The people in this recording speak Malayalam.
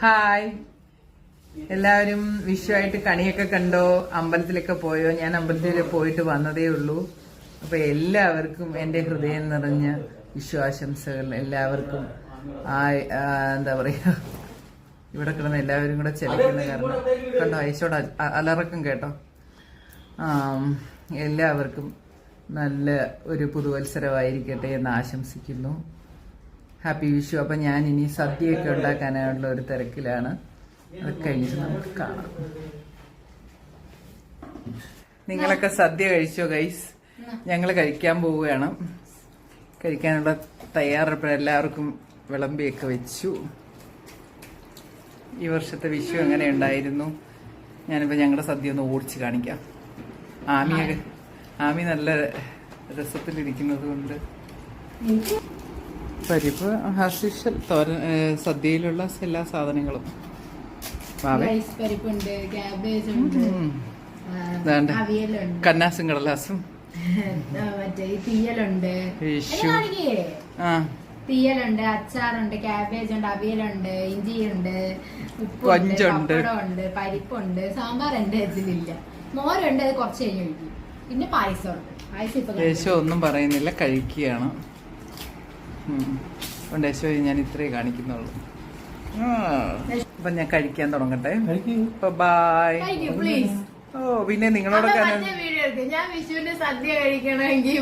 ഹായ്. എല്ലാവരും വിഷുവായിട്ട് കണിയൊക്കെ കണ്ടോ? അമ്പലത്തിലൊക്കെ പോയോ? ഞാൻ അമ്പലത്തിൽ പോയിട്ട് വന്നതേ ഉള്ളൂ. അപ്പൊ എല്ലാവർക്കും എന്റെ ഹൃദയം നിറഞ്ഞ വിഷു ആശംസകൾ എല്ലാവർക്കും ആ എന്താ പറയാ ഇവിടെ കിടന്ന് എല്ലാവരും കൂടെ ചെലക്കുന്ന കാരണം. കണ്ടോ? ഐശോടെ അലറക്കം കേട്ടോ. എല്ലാവർക്കും നല്ല ഒരു പുതുവത്സരമായിരിക്കട്ടെ എന്ന് ആശംസിക്കുന്നു. ഹാപ്പി വിഷു. അപ്പം ഞാൻ ഇനി സദ്യയൊക്കെ ഉണ്ടാക്കാനായുള്ള ഒരു തിരക്കിലാണ്. അത് കഴിഞ്ഞിട്ട് നമുക്ക് കാണാം. നിങ്ങളൊക്കെ സദ്യ കഴിച്ചോ ഗൈസ് ഞങ്ങൾ കഴിക്കാൻ പോവുകയാണ്. കഴിക്കാനുള്ള തയ്യാറെടുപ്പ് എല്ലാവർക്കും വിളമ്പിയൊക്കെ വെച്ചു. ഈ വർഷത്തെ വിഷു എങ്ങനെ ഉണ്ടായിരുന്നു? ഞാനിപ്പോൾ ഞങ്ങളുടെ സദ്യ ഒന്ന് ഓടിച്ച് കാണിക്കാം. ആമിയൊക്കെ ആമി നല്ല രസത്തിലിരിക്കുന്നത് കൊണ്ട് പരിപ്പ് ഹാസ്യൂഷൽ തോരൻ സദ്യയിലുള്ള എല്ലാ സാധനങ്ങളും. കന്നാസും കടലാസും തീയലുണ്ട്. തീയലുണ്ട് അച്ചാറുണ്ട് ക്യാബേജ് ഉണ്ട് അവിയലുണ്ട് ഇഞ്ചിയുണ്ട് ഉപ്പുണ്ട് ഉണ്ട് പപ്പടമുണ്ട് പരിപ്പുണ്ട് സാമ്പാർ എന്റെ ഇതിലില്ല. മോരുണ്ട് അത് കുറച്ച് കഴിഞ്ഞ് കഴിക്കും. പിന്നെ പായസമുണ്ട്. പായസം ഇപ്പൊ ഒന്നും പറയുന്നില്ല കഴിക്കുകയാണ്. അതുകൊണ്ട് യശോ ഞാൻ ഇത്രേ കാണിക്കുന്നുള്ളൂ. ആ. അപ്പൊ ഞാൻ കഴിക്കാൻ തുടങ്ങട്ടെ. ബായ് പ്ലീസ് ഓ പിന്നെ നിങ്ങളോടൊക്കെ ഞാൻ വിഷുവിന്റെ സദ്യ കഴിക്കണമെങ്കിൽ